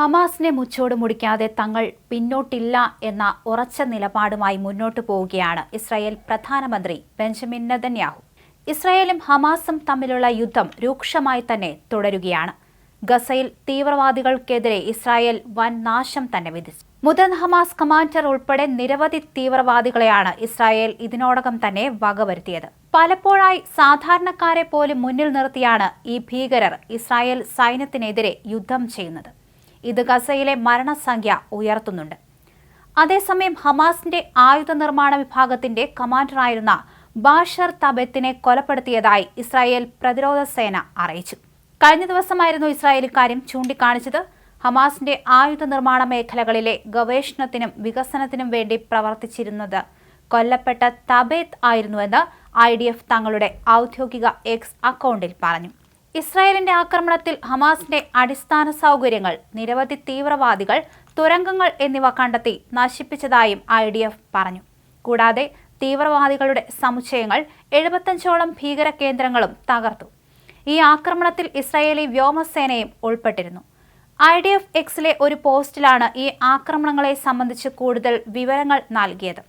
ഹമാസിനെ മുച്ചോട് മുടിക്കാതെ തങ്ങൾ പിന്നോട്ടില്ല എന്ന ഉറച്ച നിലപാടുമായി മുന്നോട്ടു പോവുകയാണ് ഇസ്രായേൽ പ്രധാനമന്ത്രി ബെഞ്ചമിൻ നെതന്യാഹു. ഇസ്രായേലും ഹമാസും തമ്മിലുള്ള യുദ്ധം രൂക്ഷമായി തന്നെ തുടരുകയാണ്. ഗസയിൽ തീവ്രവാദികൾക്കെതിരെ ഇസ്രായേൽ വൻ നാശം തന്നെ വിധിച്ചു. മുതിർന്ന ഹമാസ് കമാൻഡർ ഉൾപ്പെടെ നിരവധി തീവ്രവാദികളെയാണ് ഇസ്രായേൽ ഇതിനോടകം തന്നെ വകവരുത്തിയത്. പലപ്പോഴായി സാധാരണക്കാരെ പോലും മുന്നിൽ നിർത്തിയാണ് ഈ ഭീകരർ ഇസ്രായേൽ സൈന്യത്തിനെതിരെ യുദ്ധം ചെയ്യുന്നത്. ഇത് ഗസയിലെ മരണസംഖ്യ ഉയർത്തുന്നുണ്ട്. അതേസമയം ഹമാസിന്റെ ആയുധ നിർമ്മാണ വിഭാഗത്തിന്റെ കമാൻഡറായിരുന്ന ബാഷർ തബത്തിനെ കൊലപ്പെടുത്തിയതായി ഇസ്രായേൽ പ്രതിരോധ സേന അറിയിച്ചു. കഴിഞ്ഞ ദിവസമായിരുന്നു ഇസ്രായേൽ ഇക്കാര്യം ചൂണ്ടിക്കാണിച്ചത്. ഹമാസിന്റെ ആയുധ നിർമ്മാണ മേഖലകളിലെ ഗവേഷണത്തിനും വികസനത്തിനും വേണ്ടി പ്രവർത്തിച്ചിരുന്നത് കൊല്ലപ്പെട്ട തബേത്ത് ആയിരുന്നുവെന്ന് ഐ ഡി എഫ് തങ്ങളുടെ ഔദ്യോഗിക എക്സ് അക്കൗണ്ടിൽ പറഞ്ഞു. ഇസ്രായേലിന്റെ ആക്രമണത്തിൽ ഹമാസിന്റെ അടിസ്ഥാന സൗകര്യങ്ങൾ നിരവധി തീവ്രവാദികൾ തുരങ്കങ്ങൾ എന്നിവ കണ്ടെത്തി നശിപ്പിച്ചതായും ഐ ഡി എഫ് പറഞ്ഞു. കൂടാതെ തീവ്രവാദികളുടെ സമുച്ചയങ്ങൾ എഴുപത്തഞ്ചോളം ഭീകര കേന്ദ്രങ്ങളും തകർത്തു. ഈ ആക്രമണത്തിൽ ഇസ്രായേലി വ്യോമസേനയും ഉൾപ്പെട്ടിരുന്നു. ഐ ഡി എഫ് എക്സിലെ ഒരു പോസ്റ്റിലാണ് ഈ ആക്രമണങ്ങളെ സംബന്ധിച്ച് കൂടുതൽ വിവരങ്ങൾ നൽകിയത്.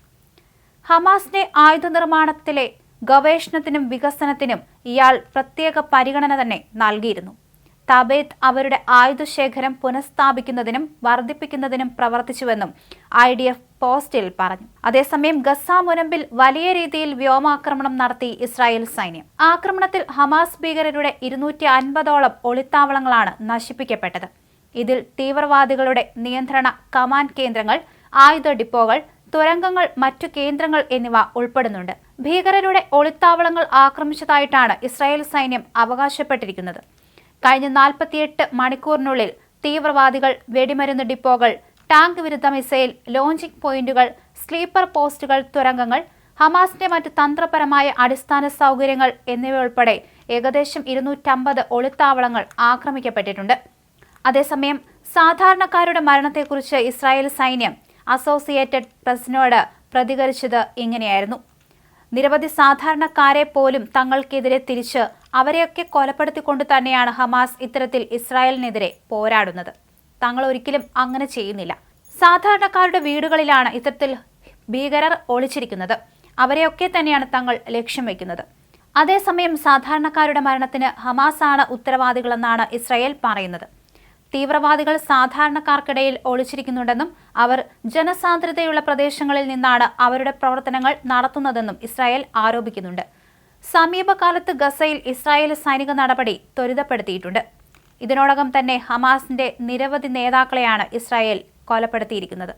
ഹമാസിന്റെ ആയുധ നിർമ്മാണത്തിലെ ഗവേഷണത്തിനും വികസനത്തിനും ഇയാൾ പ്രത്യേക പരിഗണന തന്നെ നൽകിയിരുന്നു. തബേത്ത് അവരുടെ ആയുധശേഖരം പുനഃസ്ഥാപിക്കുന്നതിനും വർദ്ധിപ്പിക്കുന്നതിനും പ്രവർത്തിച്ചുവെന്നും ഐ ഡി എഫ് പോസ്റ്റിൽ പറഞ്ഞു. അതേസമയം ഗസ മുനമ്പിൽ വലിയ രീതിയിൽ വ്യോമാക്രമണം നടത്തി ഇസ്രായേൽ സൈന്യം. ആക്രമണത്തിൽ ഹമാസ് ഭീകരരുടെ ഇരുന്നൂറ്റി അൻപതോളം ഒളിത്താവളങ്ങളാണ് നശിപ്പിക്കപ്പെട്ടത്. ഇതിൽ തീവ്രവാദികളുടെ നിയന്ത്രണ കമാൻഡ് കേന്ദ്രങ്ങൾ ആയുധ ഡിപ്പോകൾ തുരങ്കങ്ങൾ മറ്റു കേന്ദ്രങ്ങൾ എന്നിവ ഉൾപ്പെടുന്നുണ്ട്. ഭീകരരുടെ ഒളിത്താവളങ്ങൾ ആക്രമിച്ചതായിട്ടാണ് ഇസ്രായേൽ സൈന്യം അവകാശപ്പെട്ടിരിക്കുന്നത്. കഴിഞ്ഞ നാൽപ്പത്തിയെട്ട് മണിക്കൂറിനുള്ളിൽ തീവ്രവാദികൾ വെടിമരുന്ന് ഡിപ്പോകൾ ടാങ്ക് വിരുദ്ധ മിസൈൽ ലോഞ്ചിംഗ് പോയിന്റുകൾ സ്ലീപ്പർ പോസ്റ്റുകൾ തുരങ്കങ്ങൾ ഹമാസിന്റെ മറ്റ് തന്ത്രപരമായ അടിസ്ഥാന സൗകര്യങ്ങൾ എന്നിവയുൾപ്പെടെ ഏകദേശം ഇരുന്നൂറ്റമ്പത് ഒളിത്താവളങ്ങൾ ആക്രമിക്കപ്പെട്ടിട്ടുണ്ട്. അതേസമയം സാധാരണക്കാരുടെ മരണത്തെക്കുറിച്ച് ഇസ്രായേൽ സൈന്യം അസോസിയേറ്റഡ് പ്രസിനോട് പ്രതികരിച്ചത് ഇങ്ങനെയായിരുന്നു. നിരവധി സാധാരണക്കാരെ പോലും തങ്ങൾക്കെതിരെ തിരിച്ച് അവരെയൊക്കെ കൊലപ്പെടുത്തിക്കൊണ്ട് തന്നെയാണ് ഹമാസ് ഇത്തരത്തിൽ ഇസ്രായേലിനെതിരെ പോരാടുന്നത്. തങ്ങൾ ഒരിക്കലും അങ്ങനെ ചെയ്യുന്നില്ല. സാധാരണക്കാരുടെ വീടുകളിലാണ് ഇത്തരത്തിൽ ഭീകരർ ഒളിച്ചിരിക്കുന്നത്. അവരെയൊക്കെ തന്നെയാണ് തങ്ങൾ ലക്ഷ്യം വയ്ക്കുന്നത്. അതേസമയം സാധാരണക്കാരുടെ മരണത്തിന് ഹമാസാണ് ഉത്തരവാദികളെന്നാണ് ഇസ്രായേൽ പറയുന്നത്. തീവ്രവാദികൾ സാധാരണക്കാർക്കിടയിൽ ഒളിച്ചിരിക്കുന്നുണ്ടെന്നും അവർ ജനസാന്ദ്രതയുള്ള പ്രദേശങ്ങളിൽ നിന്നാണ് അവരുടെ പ്രവർത്തനങ്ങൾ നടത്തുന്നതെന്നും ഇസ്രായേൽ ആരോപിക്കുന്നുണ്ട്. സമീപകാലത്ത് ഗസയിൽ ഇസ്രായേൽ സൈനിക നടപടി ത്വരിതപ്പെടുത്തിയിട്ടുണ്ട്. ഇതിനോടകം തന്നെ ഹമാസിന്റെ നിരവധി നേതാക്കളെയാണ് ഇസ്രായേൽ കൊലപ്പെടുത്തിയിരിക്കുന്നത്.